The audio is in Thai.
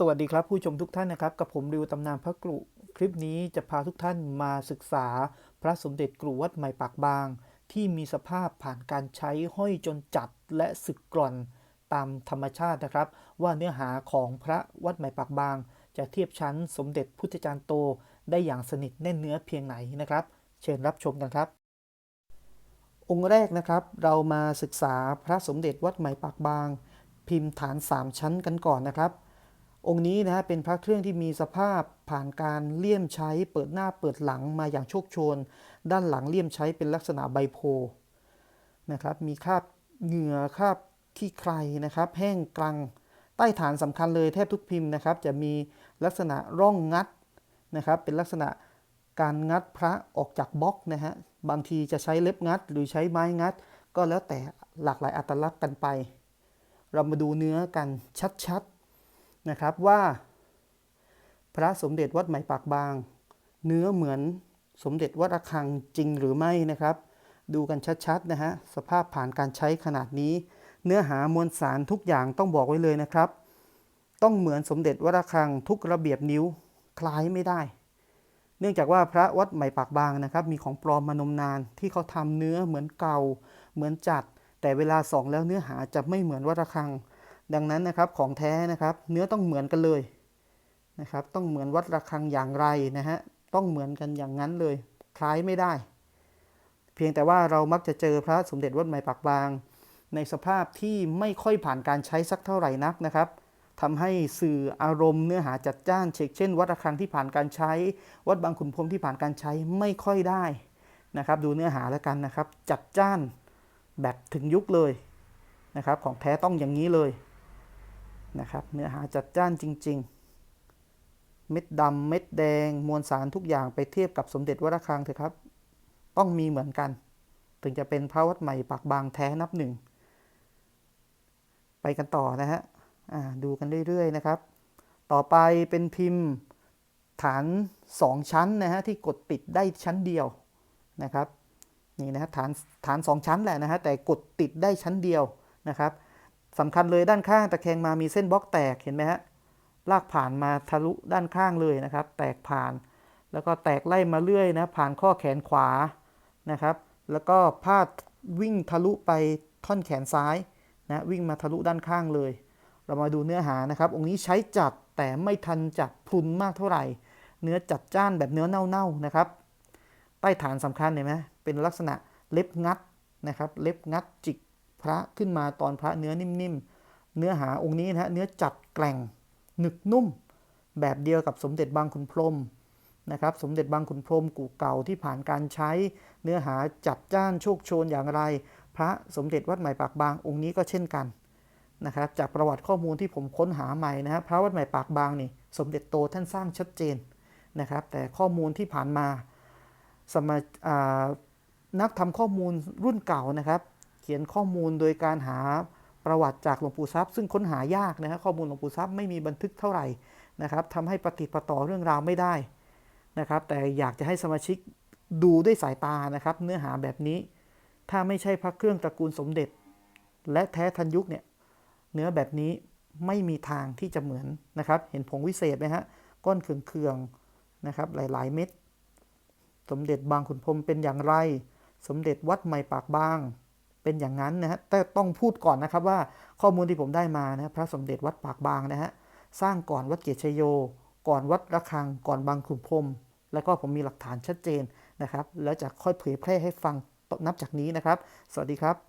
สวัสดีครับผู้ชมทุกท่านนะครับ กับผมริวตำนานพระกรุคลิปนี้จะพาทุกท่านมาศึกษาพระสมเด็จกรุวัดใหม่ปากบาง ที่มีสภาพผ่านการใช้ห้อยจนจัดและสึกกร่อนตามธรรมชาตินะครับ ว่าเนื้อหาของพระวัดใหม่ปากบาง จะเทียบชั้นสมเด็จพุทธจารย์โต ได้อย่างสนิทแน่นเนื้อเพียงไหนนะครับ เชิญรับชมกันครับองค์แรกนะครับเรามาศึกษาพระสมเด็จวัดใหม่ปากบาง พิมพ์ฐาน 3 ชั้นกันก่อนนะครับ องค์นี้นะฮะเป็นพระเครื่องที่มีสภาพผ่านการเลี่ยมใช้เปิดหน้าเปิดหลังมาอย่างโชคโชน ด้านหลังเลี่ยมใช้เป็นลักษณะใบโพนะครับมีคราบเหงื่อคราบขี้ใครนะครับ แห้งกรัง ใต้ฐานสำคัญเลยแทบทุกพิมพ์นะครับ จะมีลักษณะร่องงัดนะครับ เป็นลักษณะการงัดพระออกจากบล็อกนะฮะบางทีจะใช้เล็บงัด หรือใช้ไม้งัด ก็แล้วแต่หลากหลายอัตลักษณ์กันไป เรามาดูเนื้อกันชัดๆ นะครับว่า พระสมเด็จวัดใหม่ปากบาง เนื้อเหมือนสมเด็จวัดระฆังจริงหรือไม่นะครับ ดูกันชัดๆนะฮะสภาพผ่านการใช้ขนาดนี้ เนื้อหามวลสารทุกอย่างต้องบอกไว้เลยนะครับ ต้องเหมือนสมเด็จวัดระฆังทุกระเบียบนิ้วคล้ายไม่ได้ เนื่องจากว่าพระวัดใหม่ปากบางนะครับ มีของปลอมมานมนานที่เขาทำเนื้อเหมือนเก่า เหมือนจัด แต่เวลาส่องแล้วเนื้อหาจะไม่เหมือนวัดระฆัง ดังนั้นนะครับของแท้นะครับ เนื้อต้องเหมือนกันเลยนะครับ ต้องเหมือนวัดระฆังอย่างไรนะฮะต้องเหมือนกันอย่างนั้นเลย คล้ายไม่ได้ เพียงแต่ว่าเรามักจะเจอพระสมเด็จวัดใหม่ปากบาง ในสภาพที่ไม่ค่อยผ่านการใช้สักเท่าไหร่นักนะครับทำให้สื่ออารมณ์เนื้อหาจัดจ้านเชกเช่น วัดระฆังที่ผ่านการใช้ วัดบางขุนพรมที่ผ่านการใช้ไม่ค่อยได้นะครับ ดูเนื้อหาแล้วกันนะครับ จัดจ้านแบบถึงยุคเลยนะครับ ของแท้ต้องอย่างนี้เลย นะครับ เนื้อหาจัดจ้านจริง ๆ เม็ดดำเม็ดแดง มวลสารทุกอย่างไปเทียบกับสมเด็จวัดระฆังเถอะครับ ต้องมีเหมือนกัน ถึงจะเป็นพระวัดใหม่ปากบางแท้นับหนึ่ง ไปกันต่อนะฮะดูกันเรื่อยๆนะครับ ต่อไปเป็นพิมพ์ฐาน 2 ชั้นนะฮะที่กดติดได้ชั้นเดียวนะครับนี่นะฮะฐานฐาน 2 ชั้นแหละนะฮะแต่กดติดได้ชั้นเดียวนะครับ สำคัญเลยด้านข้างตะแคงมามีเส้นบล็อกแตกเห็นไหมฮะลากผ่านมาทะลุด้านข้างเลยนะครับ แตกผ่าน แล้วก็แตกไล่มาเรื่อยนะผ่านข้อแขนขวานะครับ แล้วก็พาดวิ่งทะลุไปท่อนแขนซ้ายนะวิ่งมาทะลุด้านข้างเลย เรามาดูเนื้อหานะครับ องค์นี้ใช้จัดแต่ไม่ทันจัดพรุนมากเท่าไหร่ เนื้อจัดจ้านแบบเนื้อเน่าๆนะครับ ใต้ฐานสำคัญเห็นไหมเป็นลักษณะเล็บงัดนะครับ เล็บงัดจิก พระขึ้นมาตอนพระเนื้อนิ่มๆ เนื้อหาองค์นี้นะฮะเนื้อจัดแกร่งหนึกนุ่ม แบบเดียวกับสมเด็จบางขุนพรมนะครับสมเด็จบางขุนพรมกู่เก่าที่ผ่านการใช้ เนื้อหาจัดจ้านโชคโชนอย่างไร พระสมเด็จวัดใหม่ปากบางองค์นี้ก็เช่นกันนะครับจากประวัติข้อมูลที่ผมค้นหาใหม่นะครับพระวัดใหม่ปากบางนี่สมเด็จโตท่านสร้างชัดเจนนะครับแต่ข้อมูลที่ผ่านมาสมัยนักทำข้อมูลรุ่นเก่านะครับ ขียนข้อมูลโดยการหาประวัติจากหลวงปู่ทรัพย์ซึ่งค้นหายากนะฮะข้อมูลหลวงปู่ทรัพย์ไม่มีบันทึกเท่าไหร่นะครับทำให้ปฏิประต่อเรื่องราวไม่ได้นะครับ แต่อยากจะให้สมาชิกดูด้วยสายตานะครับ เนื้อหาแบบนี้ ถ้าไม่ใช่พระเครื่องตระกูลสมเด็จ และแท้ทันยุคเนี่ยเนื้อแบบนี้ไม่มีทางที่จะเหมือนนะครับ เห็นผงวิเศษไหมฮะก้อนเคืองๆนะครับหลายๆเม็ดสมเด็จบางขุนพรหมเป็นอย่างไร สมเด็จวัดใหม่ปากบาง เป็นอย่างนั้นนะฮะแต่ต้องพูดก่อนนะครับว่าข้อมูลที่ผมได้มานะพระสมเด็จวัดปากบางนะฮะสร้างก่อนวัดเกียรติชยโย ก่อนวัดระฆัง ก่อนบางขุนพรมแล้วก็ผมมีหลักฐานชัดเจนนะครับ แล้วจะค่อยเผยแพร่ให้ฟังนับจากนี้นะครับ สวัสดีครับ